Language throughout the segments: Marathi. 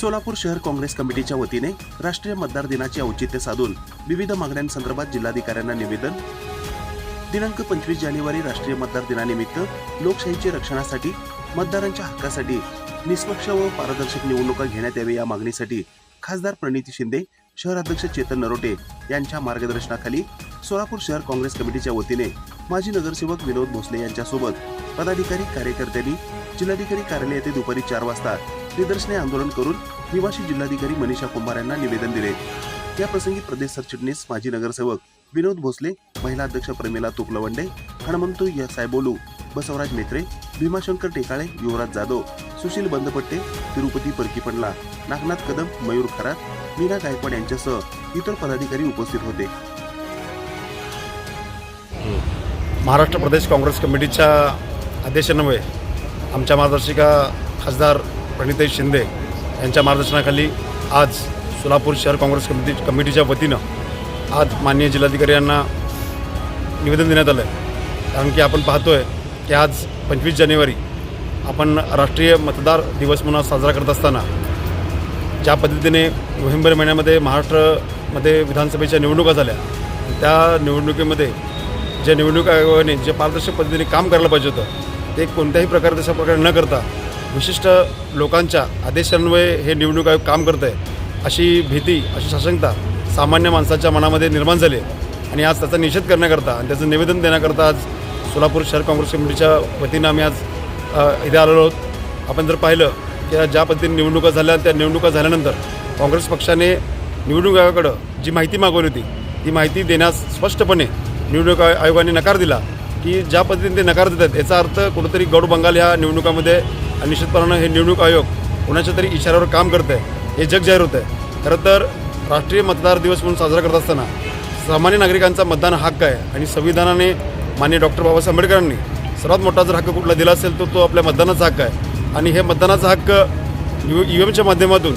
सोलापूर शहर काँग्रेस कमिटीच्या वतीने राष्ट्रीय मतदार दिनाचे औचित्य साधून विविध मागण्यांसंदर्भात जिल्हाधिकाऱ्यांना निवेदन. दिनांक पंचवीस जानेवारी राष्ट्रीय मतदार दिनानिमित्त लोकशाहीचे रक्षणासाठी मतदारांच्या हक्कासाठी निष्पक्ष व पारदर्शक निवडणुका घेण्यात यावी या मागणीसाठी खासदार प्रणिती शिंदे शहराध्यक्ष चेतन नरोटे यांच्या मार्गदर्शनाखाली सोलापूर शहर काँग्रेस कमिटीच्या वतीने माजी नगरसेवक विनोद भोसले यांच्यासोबत पदाधिकारी कार्यकर्त्यांनी जिल्हाधिकारी कार्यालय येथे दुपारी चार वाजता निदर्शने आंदोलन करून निवासी जिल्हाधिकारी मनीषा कुंभार यांना निवेदन दिले. या प्रसंगी प्रदेश सरचिटणीस माजी नगरसेवक विनोद भोसले महिला अध्यक्ष प्रमिला तुकलवंडे हनुमंतू या सायबोलू बसवराज मेत्रे भीमाशंकर टेकाळे युवराज जाधव सुशील बंदपट्टे तिरुपती परकीपंडला नागनाथ कदम मयूर खरात मीना गायकवाड यांच्यासह इतर पदाधिकारी उपस्थित होते. महाराष्ट्र प्रदेश काँग्रेस कमिटीच्या अध्यक्षांमुळे आमच्या मार्गदर्शिका खासदार प्रणिताई शिंदे यांच्या मार्गदर्शनाखाली आज सोलापूर शहर काँग्रेस कमिटी कमिटीच्या वतीनं आज माननीय जिल्हाधिकारी यांना निवेदन देण्यात आलं आहे कारण की आपण पाहतोय की आज पंचवीस जानेवारी आपण राष्ट्रीय मतदार दिवस म्हणून साजरा करत असताना ज्या पद्धतीने नोव्हेंबर महिन्यामध्ये महाराष्ट्रामध्ये विधानसभेच्या निवडणुका झाल्या त्या निवडणुकीमध्ये जे निवडणूक आयोगाने जे पारदर्शक पद्धतीने काम करायला पाहिजे होतं ते कोणत्याही प्रकारे तशा प्रकारे न करता विशिष्ट लोकांच्या आदेशान्वये हे निवडणूक आयोग काम करत आहे अशी भीती अशी साशंकता सामान्य माणसाच्या मनामध्ये निर्माण झाली आहे. आणि आज त्याचा निषेध करण्याकरता आणि त्याचं निवेदन देण्याकरता आज सोलापूर शहर काँग्रेस कमिटीच्या वतीनं आम्ही आज इथे आलेलो आहोत आपण जर पाहिलं की ज्या पद्धतीने निवडणुका झाल्या त्या निवडणुका झाल्यानंतर काँग्रेस पक्षाने निवडणूक आयोगाकडं जी माहिती मागवली होती ती माहिती देण्यास स्पष्टपणे निवडणूक आयोगाने नकार दिला की ज्या पद्धतीने ते नकार देतात याचा अर्थ कुठंतरी गौड बंगाल ह्या निवडणुकामध्ये निश्चितपणानं हे निवडणूक आयोग कोणाच्या तरी इशाऱ्यावर काम करत आहे हे जग जाहीर होतं आहे खरं तर राष्ट्रीय मतदार दिवस म्हणून साजरा करत असताना सामान्य नागरिकांचा मतदान हक्क आहे आणि संविधानाने माननीय डॉक्टर बाबासाहेब आंबेडकरांनी सर्वात मोठा जर हक्क कुठला दिला असेल तर तो आपल्या मतदानाचा हक्क आहे. आणि हे मतदानाचा हक्क यू यू एमच्या माध्यमातून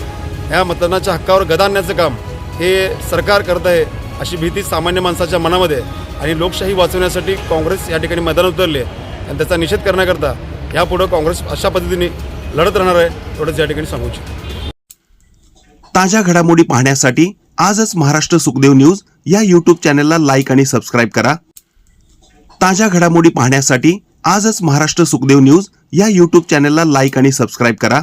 ह्या मतदानाच्या हक्कावर गदा आणण्याचं काम हे सरकार करत आहे अशी भीती सामान्य माणसाच्या मनामध्ये आहे. आणि लोकशाही वाचवण्यासाठी काँग्रेस या ठिकाणी मैदानात उतरली आहे. आणि त्याचा निषेध करण्याकरता यापुढं काँग्रेस अशा पद्धतीने लढत राहणार आहे एवढंच या ठिकाणी सांगू इच्छितो ताज्या घडामोडी पाहण्यासाठी आजच महाराष्ट्र सुखदेव न्यूज या यूट्यूब चॅनलला लाईक आणि सबस्क्राईब करा. ताज्या घडामोडी पाहण्यासाठी आजच महाराष्ट्र सुखदेव न्यूज या यूट्यूब चॅनलला लाईक आणि सबस्क्राईब करा.